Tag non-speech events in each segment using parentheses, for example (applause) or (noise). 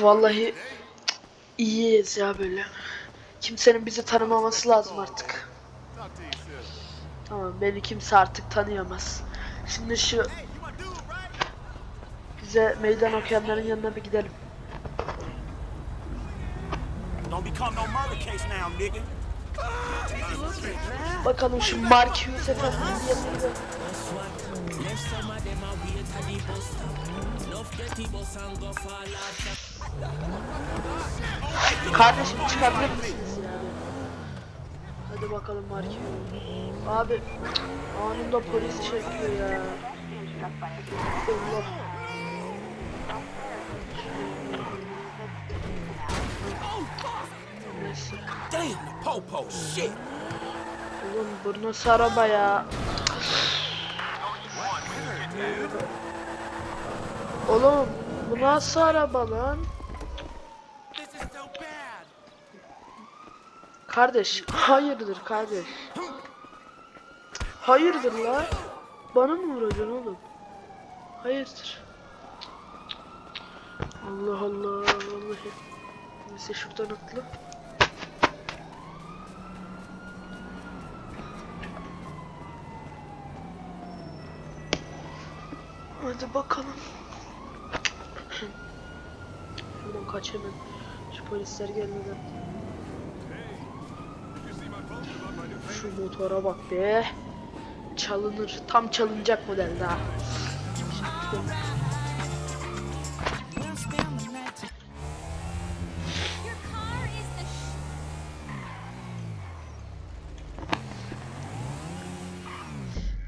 Vallahi iyiyiz ya böyle. Kimsenin bizi tanımaması lazım artık. Tamam beni kimse artık tanıyamaz. Şimdi şu bize meydan okuyanların yanına bir gidelim. Don't become no murder case now, nigga. Bakalım şu Markius Efendi'nin yanına. Kardeşim çıkabilir misiniz? Hadi bakalım Markius. Abi anında polis çekiyor ya. Allah. Damn, the popo, shit. Oğlum bu nasıl araba ya? Oğlum bu nasıl araba lan? Kardeş hayırdır kardeş? Hayırdır la? Bana mı vuracaksın oğlum? Hayırdır? Allah Allah vallahi. Neyse şuradan atla. Hadi bakalım. Şuradan kaç hemen. Şu polisler gelmeden. Şu motora bak be. Çalınır. Tam çalınacak model daha.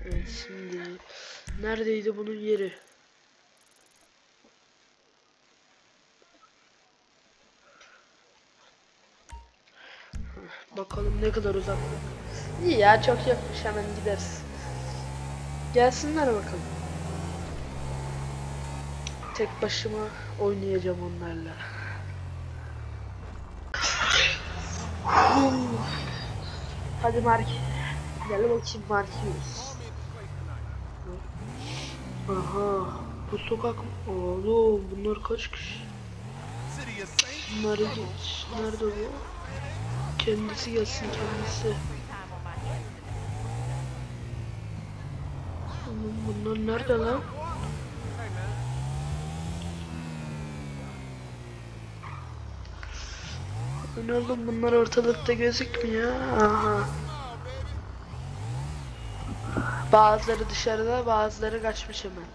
Evet şimdi neredeydi bunun yeri? Heh, Bakalım ne kadar uzak. İyi ya çok yakmış hemen gideriz. Gelsinler bakalım. Tek başıma oynayacağım onlarla. Hadi Mark. Gel bakayım Markius. Aha. Bu sokak mı? Oğlum bunlar kaç kişi? Bunları geç. Nerede bu? Kendisi gelsin kendisi. Bunlar nerede lan? Ne oğlum bunlar ortalıkta gözükmüyor. Aha. Bazıları dışarıda, bazıları kaçmış hemen.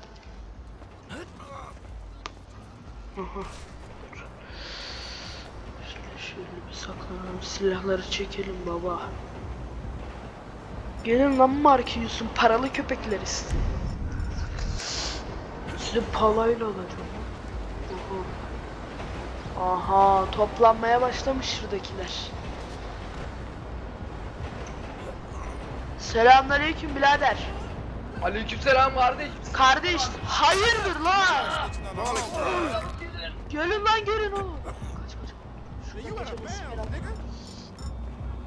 Aha. Şöyle, şöyle bir saklanalım, silahları çekelim baba. Gelin lan Markius'un paralı köpekleri sizi. Sizi palayla alacağım. Aha. Aha, toplanmaya başlamış şuradakiler. Selamünaleyküm birader. Aleykümselam kardeş. Kardeş, hayırdır lan? Gelin lan gelin oğlum. Kaç kaç. Şuradan geçelim,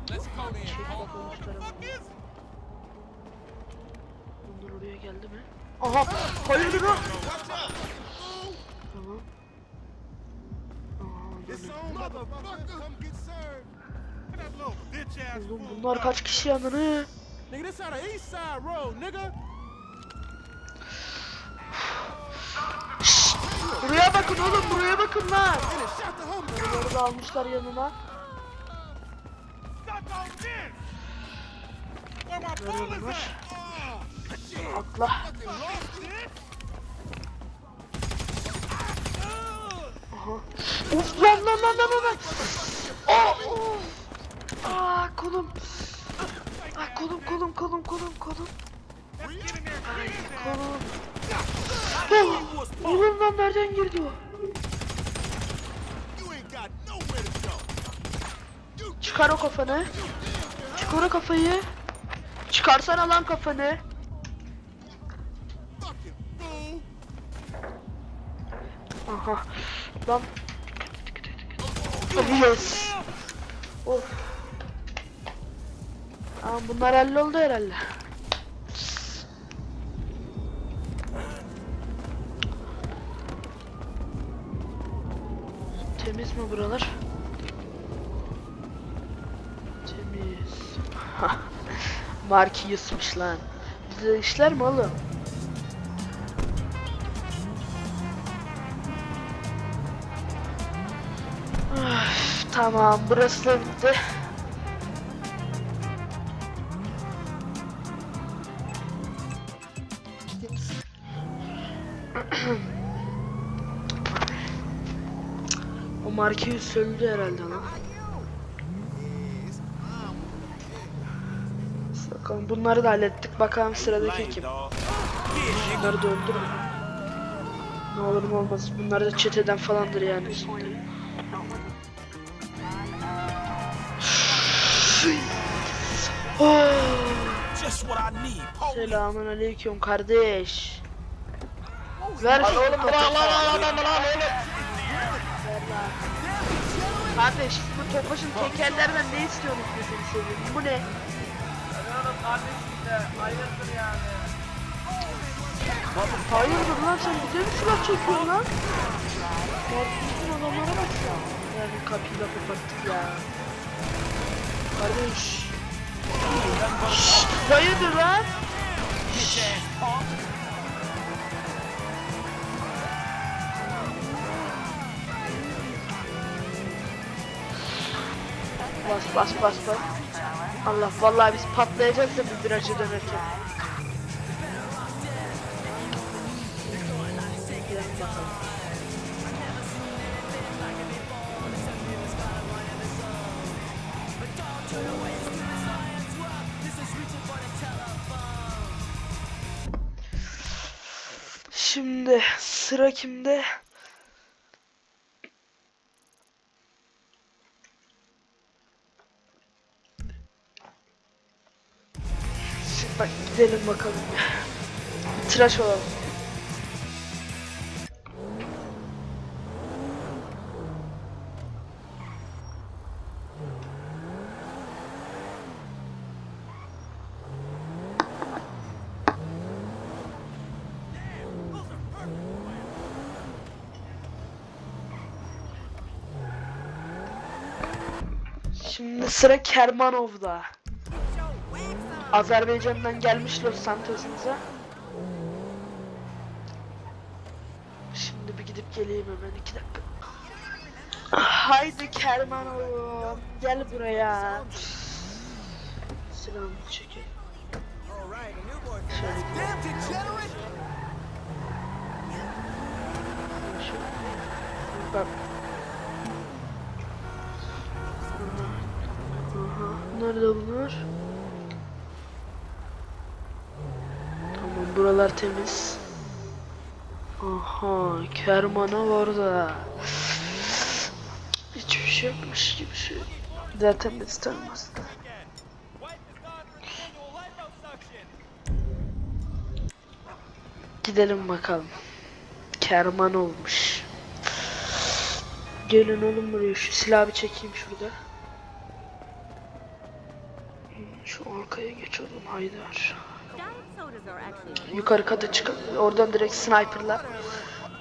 bismillah. Çek bakalım şu tarafa. Bunlar oraya geldi mi? Aha, hayırdır lan? Tamam. Oğlum bunlar kaç kişi yanını? Nigga, this out of East Side Road, nigga. Buraya bakın oğlum, buraya bakın lan. Bunları da almışlar yanına. Oh, shit. Atla. Of lan lan lan lan lan. Oh, of. Aa kolum. Aa kolum kolum kolum kolum kolum. Oh, oğlum lan nereden girdi o? Çıkar o kafanı. Çıkar o kafayı. Çıkarsana lan kafanı. Aha. Lan. Yes. Of. Aa, bunlar halloldu herhalde. Mi buralar? Temiz. (laughs) Markius'muş lan. Bize işler mi oğlum? Tamam burası da bitti. O Markius öldü herhalde lan. Bakalım bunları da hallettik. Bakalım sıradaki kim? Bunları da öldürün. Ne olur ne olmaz. Bunlar da çeteden falandır yani şimdi. Oh, Selamun aleyküm kardeş. Ver Lan şu lan lan lan lan lan oğlum. Kardeş bu topaşın tekerlerden ne istiyorsunuz gözünü seveyim? Bu ne? Oğlum kardeşim de hayırdır yani. Hayırdır lan sen bize mi silah çekiyorsun lan? Kardeşim adamlara bak ya. Yani kapıyı da kapattık ya. Kardeş. Şşş, hayırdır lan? Bas bas bas bas. Allah vallahi biz patlayacağız da bir virajı dönerken. Şimdi sıra kimde? Bak gidelim bakalım. Tıraş olalım. Şimdi sıra Kermanov'da. Azerbaycan'dan gelmiş Los Santos'umuza. Şimdi bir gidip geleyim hemen iki dakika. Haydi Kermanov'um gel buraya. Selam çekin. Şöyle Bak. Aha, Nerede bunlar? Tamam buralar temiz. Aha Kerman'a orada. Hiçbir şey yokmuş gibi şey. Zaten biz tanımaz. Gidelim bakalım. Kerman olmuş. Gelin oğlum buraya şu silahı bir çekeyim şurada. Şu arkaya geç oğlum Haydar. Yukarı kata çıkıp oradan direkt sniperla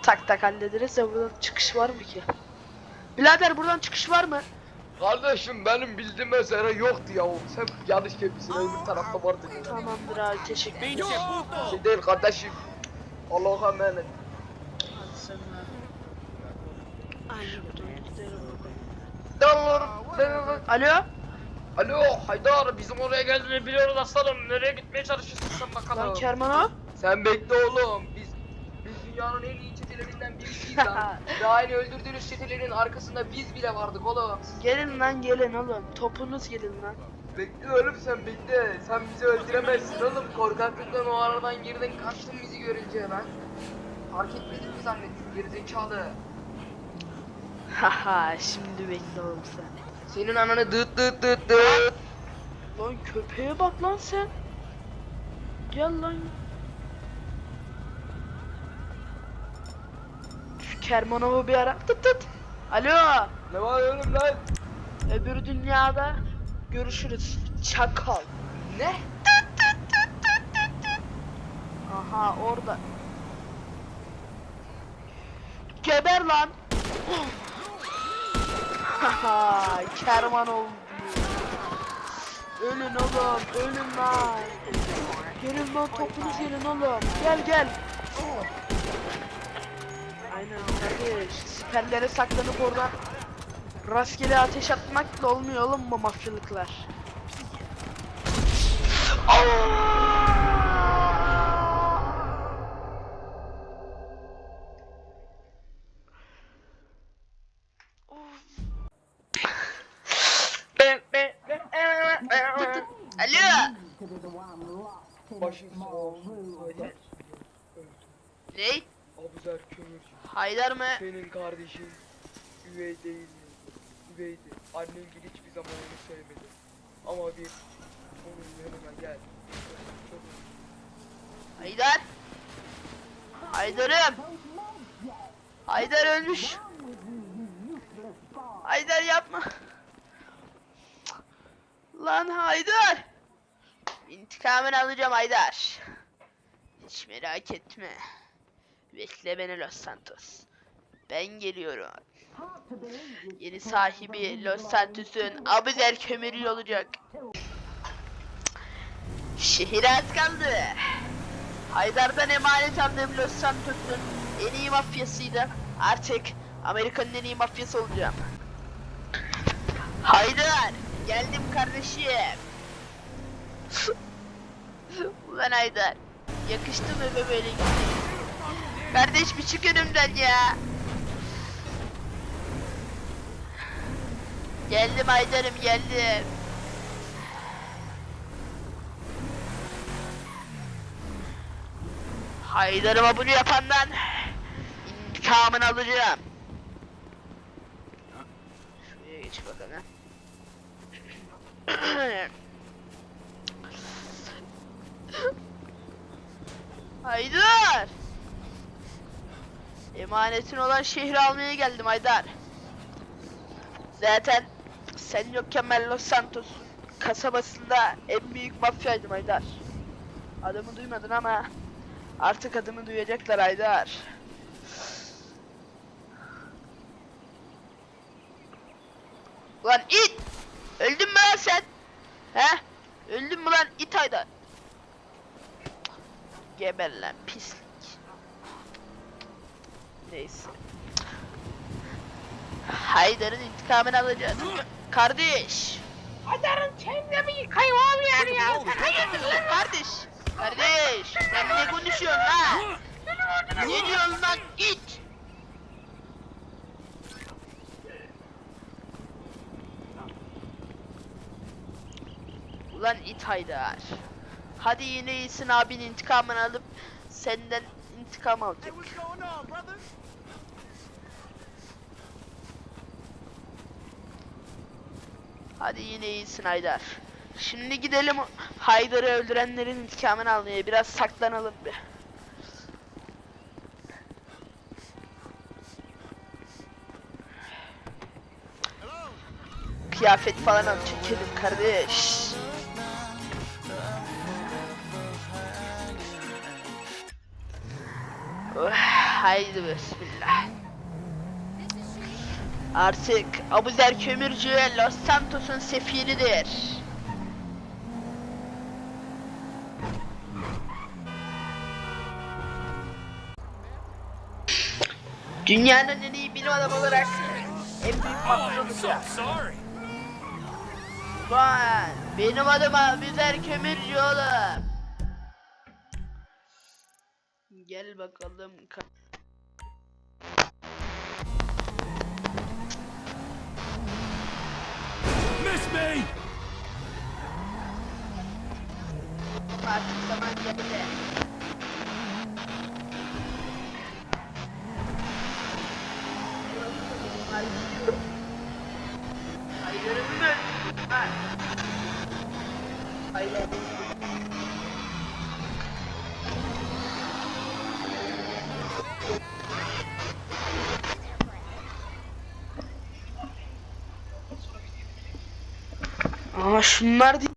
tak tak hallederiz de buradan çıkış var mı ki? Birader buradan çıkış var mı? Kardeşim benim bildiğim mesela yoktu ya. Sen yanlış gelmişsin öbür tarafta vardı. Tamamdır abi teşekkür ederim. Şey değil kardeşim. Allah'a emanet. Hadi sen. Alo? Alo Haydar bizim oraya geldiğini biliyoruz aslanım. Nereye gitmeye çalışıyorsun sen bakalım. Lan Kerman o? Sen bekle oğlum. Biz biz dünyanın en iyi çetelerinden birisiyiz lan. (laughs) Ve aynı öldürdüğünüz çetelerin arkasında biz bile vardık oğlum. Gelin lan gelin oğlum. Topunuz gelin lan. Bekle oğlum sen bekle. Sen bizi öldüremezsin oğlum. Korkaklıktan o aradan girdin kaçtın bizi görünce ben. Fark etmedin mi zannettin gerizekalı. Haha şimdi bekle oğlum sen. Senin ananı dıt dıt dıt dıt. Lan köpeğe bak lan sen. Gel lan. Şu Kermanov'u bir ara. Tıt tıt. Alo. Ne var oğlum lan? Öbür dünyada görüşürüz. Çakal. Ne? Aha orada. Haha, Kerman oldu. Ölün oğlum, ölün lan. Gelin lan topunuz gelin oğlum. Gel gel. Aynen kardeş. Siperlere saklanıp oradan rastgele ateş atmakla olmuyor oğlum bu mafyalıklar. Ney? Abuzer kömürcü. Haydar mı? Senin kardeşin üvey değil mi? Üveydi. Annen gibi hiçbir zaman onu sevmedi. Ama bir onun yanına gel. Çok Haydar. Haydar'ım. Haydar ölmüş. Haydar yapma. Lan Haydar. İntikamını alacağım Haydar. Hiç merak etme. Bekle beni Los Santos. Ben geliyorum. Yeni sahibi Los Santos'un Abuzer kömürü olacak. Şehir az kaldı. Haydar'dan emanet aldığım Los Santos'un en iyi mafyasıydı. Artık Amerika'nın en iyi mafyası olacağım. Haydar, geldim kardeşim. Ulan Haydar, yakıştı mı be böyle gitmek? Kardeş bir çık önümden ya. Geldim Haydar'ım geldim. Haydar'ıma bunu yapandan intikamını alacağım. Şuraya geç bakalım. (clears throat) Haydar! Emanetin olan şehri almaya geldim Haydar. Zaten sen yokken ben Los Santos kasabasında en büyük mafyaydım Haydar. Adımı duymadın ama Artık adımı duyacaklar Aydar. Ulan it! Öldün mü lan sen? He? Öldün mü lan it Aydar? Geber lan pislik. Neyse. Haydar'ın intikamını alacağız. Kardeş. Haydar'ın kendimi yıkayım abi yani ya. Hayırdır lan kardeş? Kardeş, sen ne konuşuyorsun lan? Ne diyorsun lan? Git. Ulan it Haydar. Hadi yine iyisin abin intikamını alıp senden intikam alacak. Hadi yine iyisin Haydar. Şimdi gidelim Haydar'ı öldürenlerin intikamını almaya. Biraz saklanalım bir. Kıyafet falan al çekelim kardeş. Haydi bismillah. Artık Abuzer Kömürcü Los Santos'un sefiridir. Dünyanın en iyi bilim adamı olarak en büyük Oh, mafya I'm so olacağım. sorry. Lan benim adım Abuzer Kömürcü oğlum. Gel bakalım. ka- Miss me! Artık zaman geldi. Hayırım mı? Ha. Hayır. Şunlar değil.